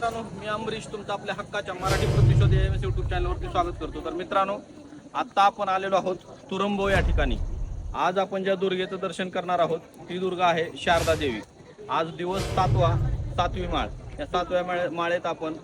मित्रांनो मी अमरीश तुमचं आपल्या हक्काच्या मराठी प्रतिशोध एम एस युट्यूब चॅनलवरती स्वागत करतो. तर मित्रांनो आत्ता आपण आलेलो आहोत तुरंबो या ठिकाणी. आज आपण ज्या दुर्गेचं दर्शन करणार आहोत ती दुर्गा आहे शारदा देवी. आज दिवस सातवा सातवी माळ. या सातव्या माळे माळेत आपण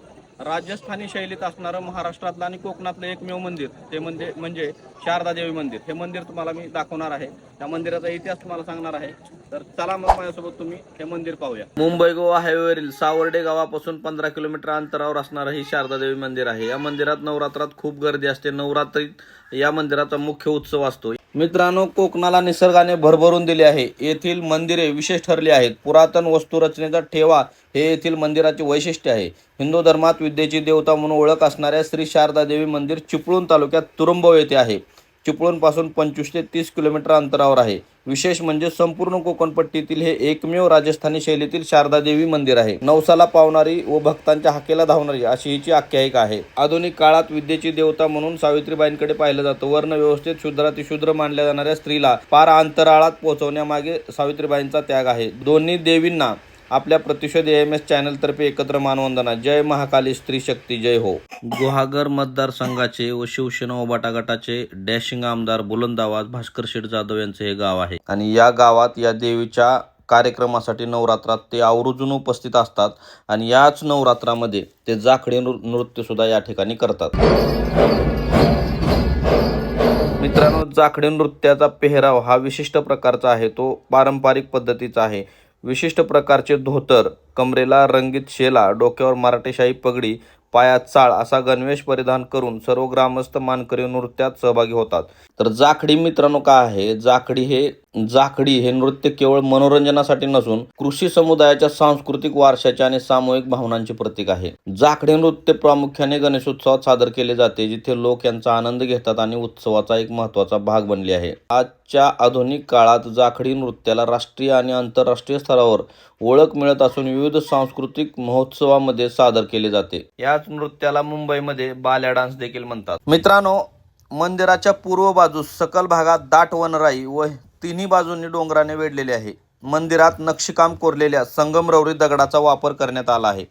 राजस्थानी शैलीत असणारं महाराष्ट्रातलं आणि कोकणातलं एकमेव मंदिर ते म्हणजे म्हणजे शारदा देवी मंदिर. हे मंदिर तुम्हाला मी दाखवणार आहे. त्या मंदिराचा इतिहास तुम्हाला सांगणार आहे. तर चला मग माझ्यासोबत तुम्ही हे मंदिर पाहूया. मुंबई गोवा हायवेवरील सावर्डे गावापासून पंधरा किलोमीटर अंतरावर असणारं हे शारदा देवी मंदिर आहे. या मंदिरात नवरात्रात खूप गर्दी असते. नवरात्रीत या मंदिराचा मुख्य उत्सव असतो. मित्रांनो कोकणाला निसर्गाने भरभरून दिले आहे. येथील मंदिरे विशेष ठरली आहेत. पुरातन वस्तू रचनेचा ठेवा हे येथील मंदिराचे वैशिष्ट्य आहे. हिंदू धर्मात विद्येची देवता म्हणून ओळख असणाऱ्या श्री शारदा देवी मंदिर चिपळूण तालुक्यात तुरुंबव येथे आहे. चिपळूणपासून पंचवीस ते तीस किलोमीटर अंतरावर आहे. विशेष म्हणजे संपूर्ण कोकणपट्टीतील हे एकमेव राजस्थानी शैलीतील शारदा देवी मंदिर आहे. नवसाला पावणारी व भक्तांच्या हाकेला धावणारी अशी हिची आख्यायिका आहे. आधुनिक काळात विद्येची देवता म्हणून सावित्रीबाईंकडे पाहिलं जातं. वर्ण व्यवस्थेत शुद्रातिशूद्र मानल्या जाणाऱ्या स्त्रीला पार अंतराळात पोहोचवण्यामागे सावित्रीबाईंचा त्याग आहे. दोन्ही देवींना आपल्या प्रतिशोध एम एस चॅनल तर्फे एकत्र मानवंदना. जय महाकाली स्त्री शक्ती जय हो. गुहागर मतदारसंघाचे व शिवसेना ओबाटा गटाचे डॅशिंग आमदार बुलंद आवाज भास्कर शेठ जाधव यांचे हे गाव आहे. आणि या गावात या देवीच्या कार्यक्रमासाठी नवरात्रात ते आवर्जून उपस्थित असतात आणि याच नवरात्रामध्ये ते जाखडे नृ नृत्य सुद्धा या ठिकाणी करतात. मित्रांनो जाखडे नृत्याचा पेहराव हा विशिष्ट प्रकारचा आहे. तो पारंपरिक पद्धतीचा आहे. विशिष्ट प्रकारचे धोतर कमरेला रंगीत शेला डोक्यावर मराठीशाही पगडी पायात चाळ असा गणवेश परिधान करून सर्व ग्रामस्थ मानकरी नृत्यात सहभागी होतात. तर जाखडी मित्रांनो काय आहे? जाखडी हे जाखडी हे नृत्य केवळ मनोरंजनासाठी नसून कृषी समुदायाच्या सांस्कृतिक वारशाचे आणि सामूहिक भावनांचे प्रतीक आहे. जाखडी नृत्य प्रामुख्याने गणेशोत्सवात सादर केले जाते जिथे लोक यांचा आनंद घेतात आणि उत्सवाचा एक महत्त्वाचा भाग बनले आहे. आजच्या आधुनिक काळात जाखडी नृत्याला राष्ट्रीय आणि आंतरराष्ट्रीय स्तरावर ओळख मिळत असून विविध सांस्कृतिक महोत्सवामध्ये सादर केले जाते. याच नृत्याला मुंबईमध्ये बाल्या डान्स देखील म्हणतात. मित्रांनो मंदिराच्या पूर्व बाजूस सकल भागात दाट वनराई व तिन्ही बाजूंनी डोंगराने वेढलेले आहे. मंदिरात नक्षीकाम कोरलेल्या संगमरवरी दगडाचा वापर करण्यात आला आहे.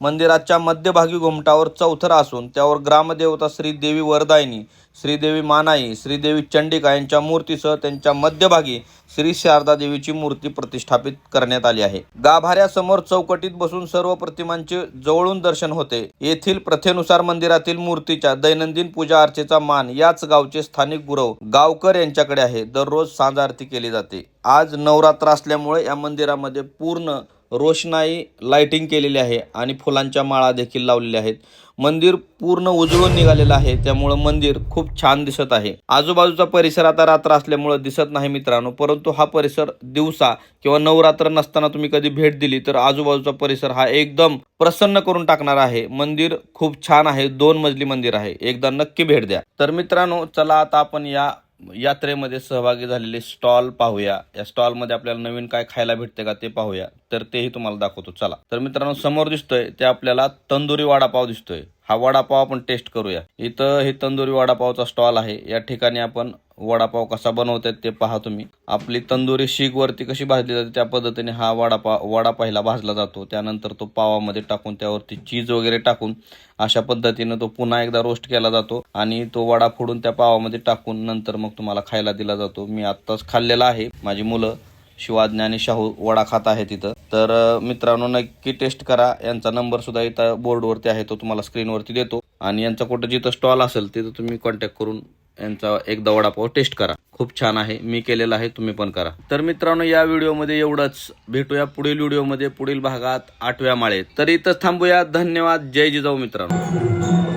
मंदिराच्या मध्यभागी घुमटावर चौथरा असून त्यावर ग्रामदेवता श्रीदेवी वरदायिनी श्रीदेवी मानाई श्रीदेवी चंडिका यांच्या मूर्तीसह त्यांच्या मध्यभागी श्री शारदा देवीची मूर्ती प्रतिष्ठापित करण्यात आली आहे. गाभाऱ्यासमोर चौकटीत बसून सर्व प्रतिमांचे जवळून दर्शन होते. येथील प्रथेनुसार मंदिरातील मूर्तीच्या दैनंदिन पूजा अर्चेचा मान याच गावचे स्थानिक गुरव गावकर यांच्याकडे आहे. दररोज सांज आरती केली जाते. आज नवरात्र असल्यामुळे या मंदिरामध्ये पूर्ण रोषणाई लाइटिंग केलेली आहे आणि फुलांच्या माळा देखील लावलेल्या आहेत. मंदिर पूर्ण उजळून निघालेलं आहे त्यामुळं मंदिर खूप छान दिसत आहे. आजूबाजूचा परिसर आता रात्र असल्यामुळं दिसत नाही मित्रांनो परंतु हा परिसर दिवसा किंवा नवरात्र नसताना तुम्ही कधी भेट दिली तर आजूबाजूचा परिसर हा एकदम प्रसन्न करून टाकणार आहे. मंदिर खूप छान आहे दोन मजली मंदिर आहे. एकदा नक्की भेट द्या. तर मित्रांनो चला आता आपण या यात्रेमध्ये सहभागी झालेले स्टॉल पाहूया. या स्टॉलमध्ये आपल्याला नवीन काय खायला भेटते का ते पाहूया. तर तेही तुम्हाला दाखवतो. चला. तर मित्रांनो समोर दिसतोय ते आपल्याला तंदुरी वडापाव दिसतोय. हा वडापाव आपण टेस्ट करूया. इथं हे तंदुरी वडापावचा स्टॉल आहे. या ठिकाणी आपण वडापाव कसा बनवतात ते पहा तुम्ही. आपली तंदुरी शीग वरती कशी भाजली जाते त्या पद्धतीने हा वडापाव वडा पहिला भाजला जातो. त्यानंतर तो पावामध्ये टाकून त्यावरती चीज वगैरे टाकून अशा पद्धतीने तो पुन्हा एकदा रोस्ट केला जातो आणि तो वडा फोडून त्या पावामध्ये टाकून नंतर मग तुम्हाला खायला दिला जातो. मी आत्ताच खाल्लेला आहे. माझी मुलं शिवाज्ञा आणि शाहू वडा खात आहे तिथं. तर मित्रांनो नक्की टेस्ट करा. यांचा नंबर सुद्धा इथं बोर्डवरती आहे तो तुम्हाला स्क्रीनवरती देतो. आणि यांचा कुठं जिथं स्टॉल असेल तिथं तुम्ही कॉन्टॅक्ट करून यांचा एकदा वडापाव टेस्ट करा. खूप छान आहे. मी केलेला आहे तुम्ही पण करा. तर मित्रांनो या व्हिडिओमध्ये एवढंच. भेटूया पुढील व्हिडिओमध्ये पुढील भागात आठव्या माळेत. तर इथंच थांबूया. धन्यवाद. जय जिजाऊ मित्रांनो.